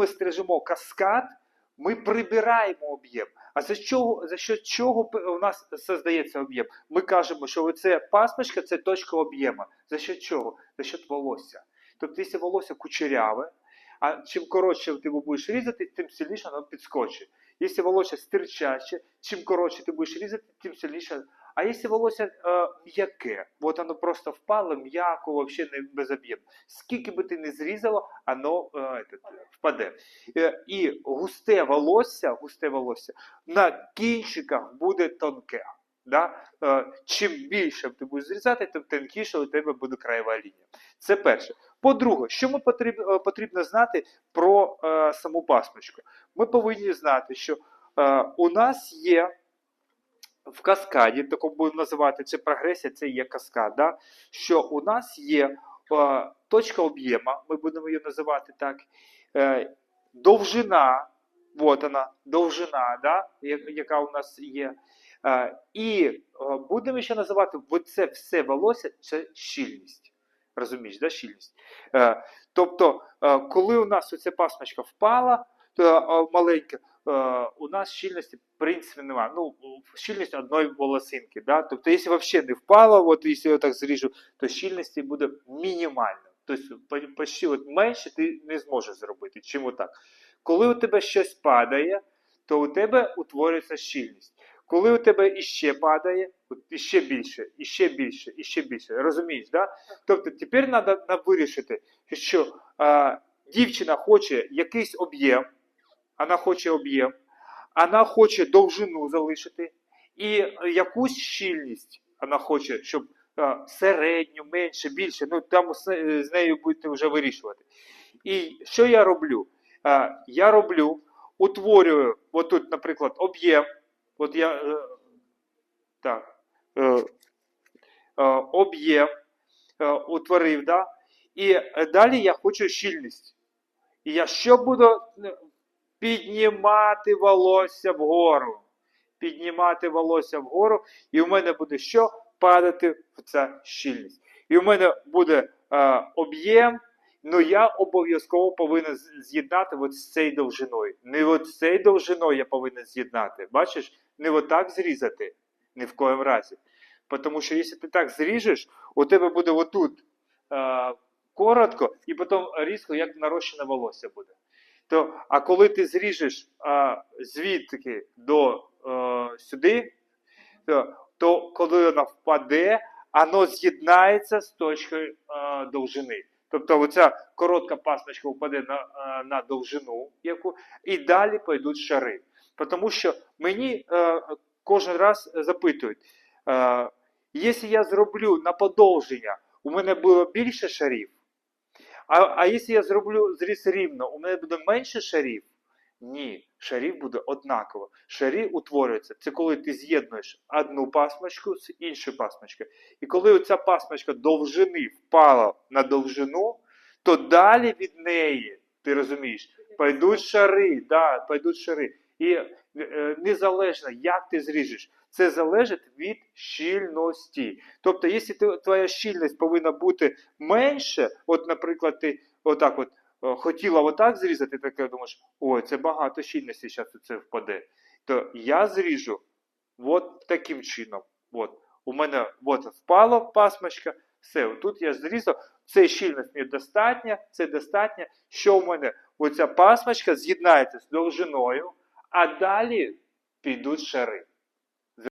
ми стрижемо каскад, ми прибираємо об'єм. А за чого, за що чого у нас создається об'єм? Ми кажемо, що це пасмочка це точка об'єму. За що чого? За що волосся. Тобто, якщо волосся кучеряве, а чим коротше ти будеш різати, тим сильніше воно підскочить. Якщо волосся стирчаче, чим коротше ти будеш різати, тим сильніше. А якщо волосся е, м'яке, от воно просто впало, м'яко, взагалі не без об'єму. Скільки би ти не зрізало, воно е, этот, впаде. Е, і густе волосся, густе волосся на кінчиках буде тонке. Да? Е, чим більше ти будеш зрізати, тим тонкіше у тебе буде краєва лінія. Це перше. По-друге, що ми потрібно, потрібно знати про е, саму пасмочку? Ми повинні знати, що е, у нас є в каскаді, тако будемо називати це прогресія, це є каскад, да? що у нас є е, точка об'єма, ми будемо її називати так, е, довжина, от вона, довжина, да? яка у нас є. І будемо ще називати оце все волосся це щільність. Розумієш, да, щільність. Е, тобто, е, коли у нас оця пасмочка впала, маленька, е, у нас щільності в принципі немає. Ну, щільність одної волосинки. Да? Тобто, якщо взагалі не впало, от якщо я так зріжу, то щільності буде мінімально. Тобто, почти от менше ти не зможеш зробити, чим отак. Коли у тебе щось падає, то у тебе утворюється щільність. Коли у тебе іще падає, от іще більше, іще більше, іще більше. Розумієш, да? Тобто тепер треба вирішити, що а, дівчина хоче якийсь об'єм, вона хоче об'єм, вона хоче довжину залишити і якусь щільність вона хоче, щоб а, середню, менше, більше. Ну там з, нею будете вже вирішувати. І що я роблю? А, я роблю, утворюю, отут, наприклад, об'єм. От я е, так, е, е, об'єм утворив, да? і далі я хочу щільність. І я що буду піднімати волосся вгору. Піднімати волосся вгору, і у мене буде що? Падати в ця щільність. І у мене буде об'єм, ну я обов'язково повинен з'єднати от з цією довжиною. Не от з цією довжиною я повинен з'єднати. Бачиш, не отак зрізати, ні в коєму разі. Тому що якщо ти так зріжеш, у тебе буде отут е, коротко, і потім різко, як нарощене волосся буде. То, а коли ти зріжеш е, звідки до е, сюди, то, то коли вона впаде, воно з'єднається з точкою е, довжини. Тобто оця коротка пасочка впаде на, е, на довжину, яку, і далі пойдуть шари. Тому що мені е, кожен раз запитують, е, якщо я зроблю на подовження, у мене було більше шарів, а, а якщо я зроблю зріз рівно, у мене буде менше шарів? Ні, шарів буде однаково. Шарі утворюються. Це коли ти з'єднуєш одну пасмочку з іншою пасмочкою. І коли ця пасмочка довжини впала на довжину, то далі від неї, ти розумієш, пойдуть шари, да, пойдуть шари. І е, незалежно, як ти зріжеш, це залежить від щільності. Тобто, якщо твоя щільність повинна бути менше, от, наприклад, ти отак от хотіла отак зрізати, так ти думаєш, ой, це багато щільності, зараз це впаде. То я зріжу от таким чином. От. У мене от впала пасмочка, все, тут я зрізав, це щільність мені достатня, це достатньо, що у мене оця пасмочка з'єднається з довжиною, а далі підуть шари.